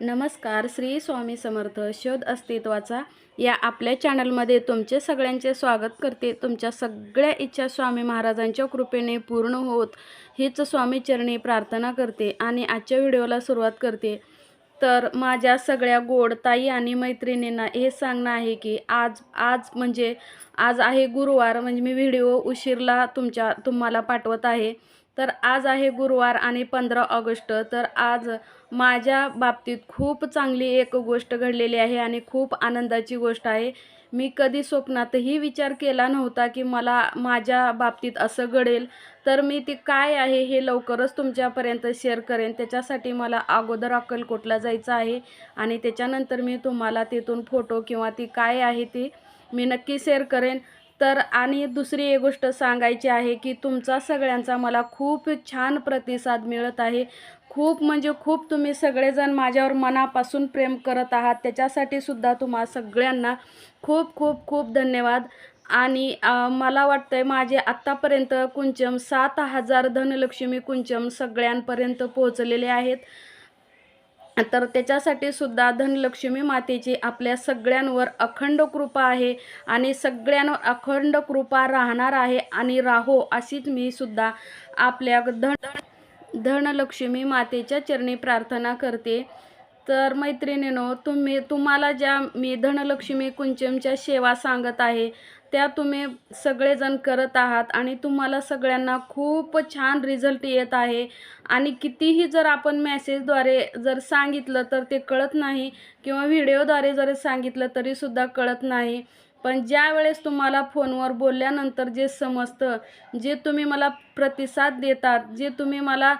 नमस्कार श्री स्वामी समर्थ शोध अस्तित्वाचा या आपल्या चॅनलमध्ये तुमचे सगळ्यांचे स्वागत करते. तुमच्या सगळ्या इच्छा स्वामी महाराजांच्या कृपेने पूर्ण होत हीच स्वामीचरणी प्रार्थना करते आणि आजच्या व्हिडिओला सुरुवात करते. तर माझ्या सगळ्या गोड ताई आणि मैत्रिणींना हे सांगणं आहे की आज आज म्हणजे आज आहे गुरुवार म्हणजे मी व्हिडिओ उशीरला तुमच्या तुम्हाला पाठवत आहे. तर आज आहे गुरुवार आणि पंधरा ऑगस्ट. तर आज माझ्या बाबतीत खूप चांगली एक गोष्ट घडलेली आहे आणि खूप आनंदाची गोष्ट आहे. मी कधी स्वप्नातही विचार केला नव्हता की मला माझ्या बाबतीत असं घडेल. तर मी ती काय आहे हे लवकरच तुमच्यापर्यंत शेअर करेन. त्याच्यासाठी मला अगोदर अक्कलकोटला जायचं आहे आणि त्याच्यानंतर मी तुम्हाला तिथून फोटो किंवा ती काय आहे ती मी नक्की शेअर करेन. तर आणि दुसरी एक गोष्ट सांगायची आहे की तुमचा सगळ्यांचा मला खूप छान प्रतिसाद मिळत आहे. खूप म्हणजे खूप तुम्ही सगळेजण माझ्यावर मनापासून प्रेम करत आहात. त्याच्यासाठी सुद्धा तुम्हा सगळ्यांना खूप खूप खूप धन्यवाद. आणि मला वाटतं आहे माझे आत्तापर्यंत कुंचम सात हजार धनलक्ष्मी कुंचम सगळ्यांपर्यंत पोहोचलेले आहेत. तर त्याच्यासाठी सुद्धा धनलक्ष्मी मातेची आपल्या सगळ्यांवर अखंड कृपा आहे आणि सगळ्यांवर अखंड कृपा राहणार आहे आणि राहो अशीच मी सुद्धा आपल्या धन धनलक्ष्मी मातेच्या चरणी प्रार्थना करते. तर मैत्रिणीनो तुम्ही तुम्हाला ज्या मी धनलक्ष्मी कुंचमच्या सेवा सांगत आहे त्या तुम्ही सगळेजण करत आहात आणि तुम्हाला सगळ्यांना खूप छान रिझल्ट येत आहे. आणि कितीही जर आपण मेसेजद्वारे जर सांगितलं तर ते कळत नाही किंवा व्हिडिओद्वारे जर सांगितलं तरीसुद्धा कळत नाही. पण ज्या वेळेस तुम्हाला फोनवर बोलल्यानंतर जे समजतं जे तुम्ही मला प्रतिसाद देतात जे तुम्ही मला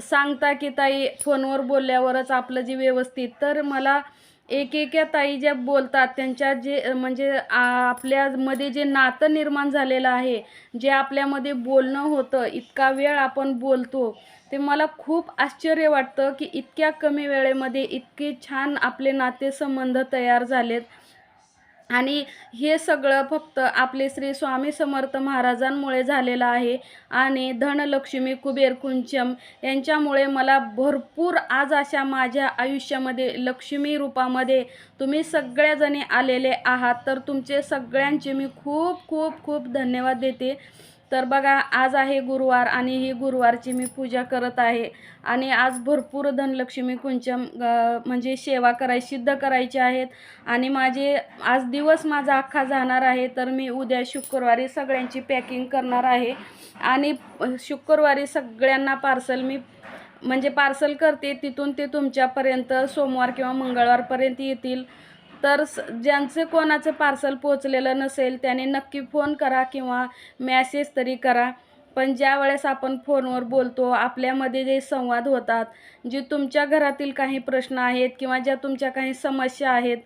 सांगता की ताई फोनवर बोलल्यावरच आपलं जे व्यवस्थित. तर मला एक एका ताई ज्या बोलतात त्यांच्या जे म्हणजे आपल्यामध्ये जे नातं निर्माण झालेलं आहे जे आपल्यामध्ये बोलणं होतं इतका वेळ आपण बोलतो ते मला खूप आश्चर्य वाटतं की इतक्या कमी वेळेमध्ये इतके छान आपले नातेसंबंध तयार झालेत. आणि हे सगळं फक्त आपले श्री स्वामी समर्थ महाराजांमुळे झालेलं आहे. आणि धनलक्ष्मी कुबेर कुंचम यांच्यामुळे मला भरपूर आज अशा माझ्या आयुष्यामध्ये लक्ष्मी रूपामध्ये तुम्ही सगळ्याजणी आलेले आहात. तर तुमचे सगळ्यांचे मी खूप खूप खूप धन्यवाद देते. तर बघा आज आहे गुरुवार आणि ही गुरुवारची मी पूजा करत आहे. आणि आज भरपूर धनलक्ष्मी कुंचम म्हणजे सेवा कराय सिद्ध करायची आहेत. आणि माझे आज दिवस माझा अख्खा जाणार आहे तर मी उद्या शुक्रवारी सगळ्यांची पॅकिंग करणार आहे. आणि शुक्रवारी सगळ्यांना पार्सल मी म्हणजे पार्सल करते तिथून ते तुमच्यापर्यंत सोमवार किंवा मंगळवारपर्यंत येतील. तर स ज्यांचे कोणाचं पार्सल पोचलेलं नसेल त्याने नक्की फोन करा किंवा मॅसेज तरी करा. पण ज्या वेळेस आपण फोनवर बोलतो आपल्यामध्ये जे संवाद होतात जे तुमच्या घरातील काही प्रश्न आहेत किंवा ज्या तुमच्या काही समस्या आहेत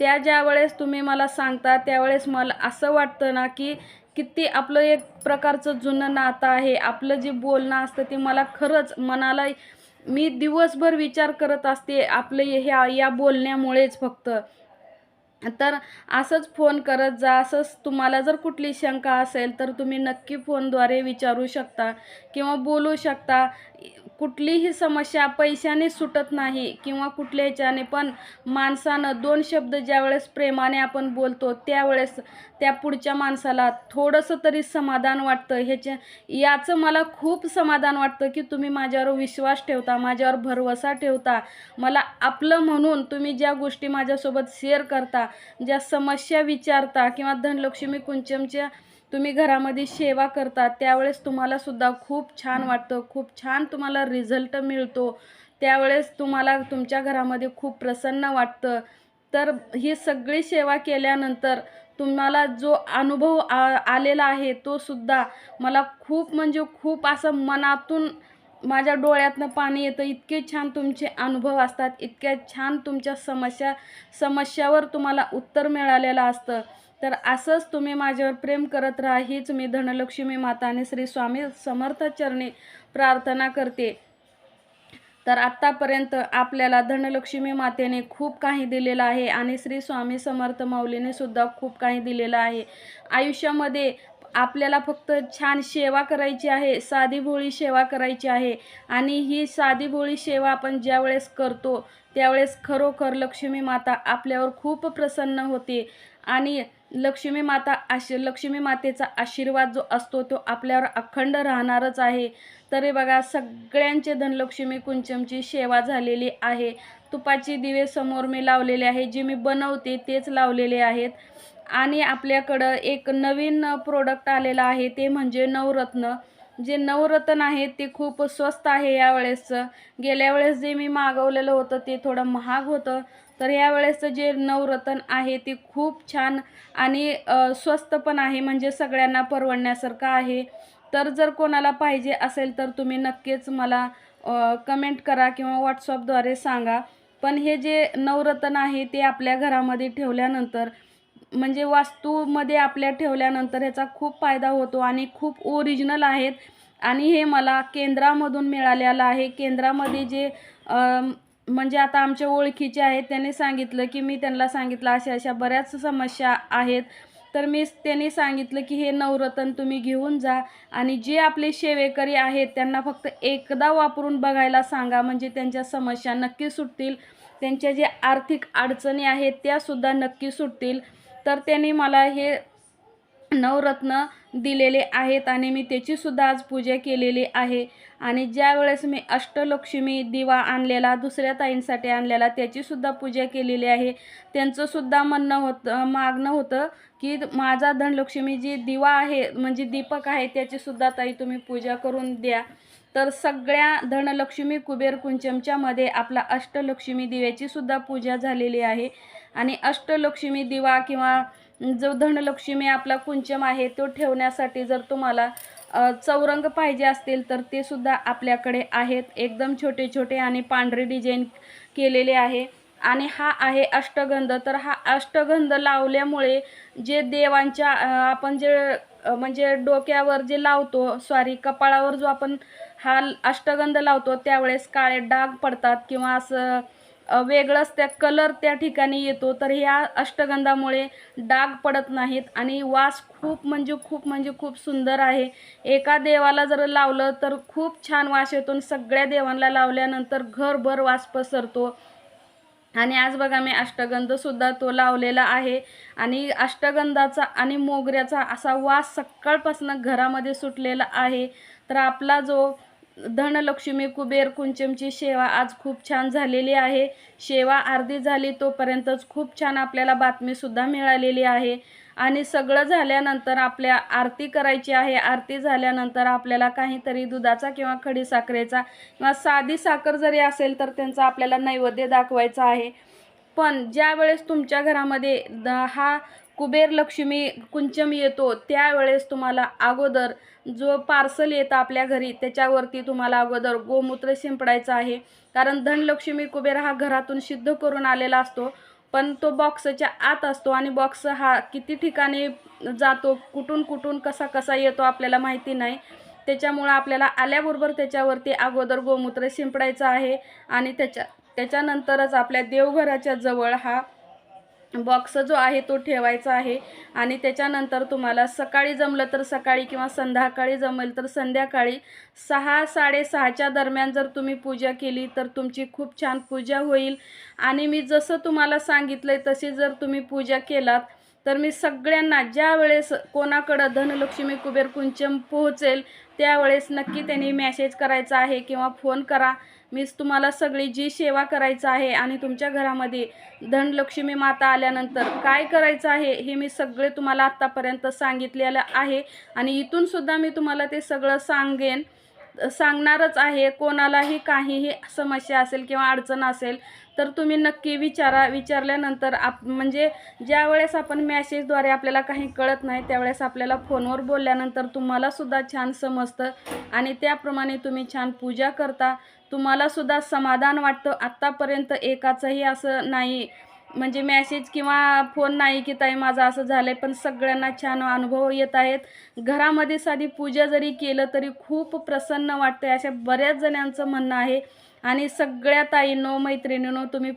त्या ज्या वेळेस तुम्ही मला सांगता त्यावेळेस मला असं वाटतं ना की किती आपलं एक प्रकारचं जुनं नातं आहे. आपलं जे बोलणं असतं ते मला खरंच मनाला मी दिवसभर विचार करत असते आपलं ह्या या बोलण्यामुळेच फक्त. तर असंच फोन करत जा. असंच तुम्हाला जर कुठली शंका असेल तर तुम्ही नक्की फोनद्वारे विचारू शकता किंवा बोलू शकता. कुठलीही समस्या पैशाने सुटत नाही किंवा कुठल्या ह्याच्याने पण माणसानं दोन शब्द ज्यावेळेस प्रेमाने आपण बोलतो त्यावेळेस त्या पुढच्या माणसाला थोडंसं तरी समाधान वाटतं. ह्याच्या याचं मला खूप समाधान वाटतं की तुम्ही माझ्यावर विश्वास ठेवता माझ्यावर भरवसा ठेवता. मला आपलं म्हणून तुम्ही ज्या गोष्टी माझ्यासोबत शेअर करता ज्या समस्या विचारता किंवा धनलक्ष्मी कुंचमच्या तुम्ही घरामध्ये सेवा करता त्यावेळेस तुम्हालासुद्धा खूप छान वाटतं खूप छान तुम्हाला रिझल्ट मिळतो. त्यावेळेस तुम्हाला तुमच्या घरामध्ये खूप प्रसन्न वाटतं. तर ही सगळी सेवा केल्यानंतर तुम्हाला जो अनुभव आ आलेला आहे तो सुद्धा मला खूप म्हणजे खूप असं मनातून माझ्या डोळ्यातनं पाणी येतं. इतके छान तुमचे अनुभव असतात. इतक्या छान तुमच्या समस्या समस्यावर तुम्हाला उत्तर मिळालेलं असतं. तर असंच तुम्ही माझ्यावर प्रेम करत राहा. हीच मी धनलक्ष्मी माता आणि श्री स्वामी समर्थ चरणी प्रार्थना करते. तर आत्तापर्यंत आपल्याला धनलक्ष्मी मातेने खूप काही दिलेलं आहे आणि श्री स्वामी समर्थ माऊलीने सुद्धा खूप काही दिलेलं आहे. आयुष्यामध्ये आपल्याला फक्त छान सेवा करायची आहे साधी भोळी सेवा करायची आहे. आणि ही साधी भोळी सेवा आपण ज्यावेळेस करतो त्यावेळेस खरोखर लक्ष्मी माता आपल्यावर खूप प्रसन्न होते. आणि लक्ष्मी माता आश लक्ष्मी मातेचा आशीर्वाद जो असतो तो आपल्यावर अखंड राहणारच आहे. तरी बघा सगळ्यांचे धनलक्ष्मी कुंचमची सेवा झालेली आहे. तुपाचे दिवे समोर मी लावलेले आहे जे मी बनवते तेच लावलेले आहेत. आणि आपल्याकडं एक नवीन प्रोडक्ट आलेलं आहे ते म्हणजे नवरत्न. जे नवरत्न आहे ते खूप स्वस्त आहे यावेळेसचं गेल्या वेळेस जे मी मागवलेलं होतं ते थोडं महाग होतं. तर यावेळेसचं जे नवरत्न आहे ते खूप छान आणि स्वस्त पण आहे म्हणजे सगळ्यांना परवडण्यासारखं आहे. तर जर कोणाला पाहिजे असेल तर तुम्ही नक्कीच मला कमेंट करा किंवा व्हॉट्सअपद्वारे सांगा. पण हे जे नवरत्न आहे ते आपल्या घरामध्ये ठेवल्यानंतर म्हणजे वास्तूमध्ये आपल्या ठेवल्यानंतर ह्याचा खूप फायदा होतो आणि खूप ओरिजिनल आहेत. आणि हे मला केंद्रामधून मिळालेलं आहे. केंद्रामध्ये जे म्हणजे आता आमच्या ओळखीचे आहेत त्यांनी सांगितलं की मी त्यांना सांगितलं अशा अशा बऱ्याच समस्या आहेत. तर मी त्यांनी सांगितलं की हे नवरत्न तुम्ही घेऊन जा आणि जे आपले सेवेकरी आहेत त्यांना फक्त एकदा वापरून बघायला सांगा म्हणजे त्यांच्या समस्या नक्की सुटतील. त्यांच्या जे आर्थिक अडचणी आहेत त्यासुद्धा नक्की सुटतील. तर त्यांनी मला हे नवरत्न दिलेले आहेत आणि मी त्याचीसुद्धा आज पूजा केलेली आहे. आणि ज्या वेळेस मी अष्टलक्ष्मी दिवा आणलेला दुसऱ्या ताईंसाठी आणलेला त्याचीसुद्धा पूजा केलेली आहे. त्यांचंसुद्धा म्हणणं होतं मागणं होतं की माझा धनलक्ष्मी जी दिवा आहे म्हणजे दीपक आहे त्याचीसुद्धा ताई तुम्ही पूजा करून द्या. तर सगळ्या धनलक्ष्मी कुबेर कुंचमच्यामध्ये आपला अष्टलक्ष्मी दिव्याची सुद्धा पूजा झालेली आहे. आणि अष्टलक्ष्मी दिवा किंवा जो धनलक्ष्मी आपला कुंचम आहे तो ठेवण्यासाठी जर तुम्हाला चौरंग पाहिजे असतील तर ते सुद्धा आपल्याकडे आहेत. एकदम छोटे छोटे आणि पांढरे डिझाईन केलेले आहे. आणि हा आहे अष्टगंध. तर हा अष्टगंध लावल्यामुळे जे देवांच्या आपण जे म्हणजे डोक्यावर जे लावतो सॉरी कपाळावर जो आपण हा अष्टगंध लावतो त्यावेळेस काळे डाग पडतात किंवा असं वेगळंच त्या कलर त्या ठिकाणी येतो. तर ह्या अष्टगंधामुळे डाग पडत नाहीत आणि वास खूप म्हणजे खूप म्हणजे खूप सुंदर आहे. एका देवाला जर लावलं तर खूप छान वास येतो सगळ्या देवांना लावल्यानंतर घरभर वास पसरतो. आणि आज बघा मी अष्टगंधसुद्धा तो लावलेला आहे आणि अष्टगंधाचा आणि मोगऱ्याचा असा वास सकाळपासून घरामध्ये सुटलेला आहे. तर आपला जो धनलक्ष्मी कुबेर कुंचमची सेवा आज खूप छान झालेली आहे. सेवा अर्धी झाली तोपर्यंतच खूप छान आपल्याला बातमीसुद्धा मिळालेली आहे. आणि सगळं झाल्यानंतर आपल्या आरती करायची आहे. आरती झाल्यानंतर आपल्याला काहीतरी दुधाचा किंवा खडीसाखरेचा किंवा साधी साखर जरी असेल तर त्यांचा आपल्याला नैवेद्य दाखवायचा आहे. पण ज्या वेळेस तुमच्या घरामध्ये द हा कुबेर लक्ष्मी कुंचम येतो त्यावेळेस तुम्हाला अगोदर जो पार्सल येतं आपल्या घरी त्याच्यावरती तुम्हाला अगोदर गोमूत्र शिंपडायचं आहे. कारण धनलक्ष्मी कुबेर हा घरातून सिद्ध करून आलेला असतो पण तो बॉक्सच्या आत असतो आणि बॉक्स हा किती ठिकाणी जातो कुठून कुठून कसा कसा येतो आपल्याला माहिती नाही. त्याच्यामुळं आपल्याला आल्याबरोबर त्याच्यावरती अगोदर गोमूत्र शिंपडायचं आहे आणि त्याच्या त्याच्यानंतरच आपल्या देवघराच्या जवळ हा बॉक्स जो आहे तो ठेवायचा आहे. आणि त्याच्यानंतर तुम्हाला सकाळी जमलं तर सकाळी किंवा संध्याकाळी जमेल तर संध्याकाळी सहा साडेसहाच्या दरम्यान जर तुम्ही पूजा केली तर तुमची खूप छान पूजा होईल. आणि मी जसं तुम्हाला सांगितलं आहे तशी जर तुम्ही पूजा केलात तर मी सगळ्यांना ज्या वेळेस कोणाकडं धनलक्ष्मी कुबेर कुंचम पोहोचेल त्यावेळेस नक्की त्यांनी मॅसेज करायचा आहे किंवा फोन करा. मी तुम्हाला सगळी जी सेवा करायचं आहे आणि तुमच्या घरामध्ये धनलक्ष्मी माता आल्यानंतर काय करायचं आहे हे मी सगळे तुम्हाला आत्तापर्यंत सांगितलेलं आहे. आणि इथूनसुद्धा मी तुम्हाला ते सगळं सांगेन. सांगणारच आहे कोणालाही काहीही समस्या असेल किंवा अडचण असेल तर तुम्ही नक्की विचारा. विचारल्यानंतर आप म्हणजे ज्या वेळेस आपण मॅसेजद्वारे आपल्याला काही कळत नाही त्यावेळेस आपल्याला फोनवर बोलल्यानंतर तुम्हालासुद्धा छान समजतं आणि त्याप्रमाणे तुम्ही छान पूजा करता. तुम्हालासुद्धा समाधान वाटतं. आत्तापर्यंत एकाचंही असं नाही. म्हणजे मॅसेज किंवा फोन नाही की ताई माझं असं झालं आहे पण सगळ्यांना छान अनुभव येत आहेत. घरामध्ये साधी पूजा जरी केलं तरी खूप प्रसन्न वाटते अशा बऱ्याच जणांचं म्हणणं आहे. आणि सगळ्या ताईंनो मैत्रिणींनो तुम्ही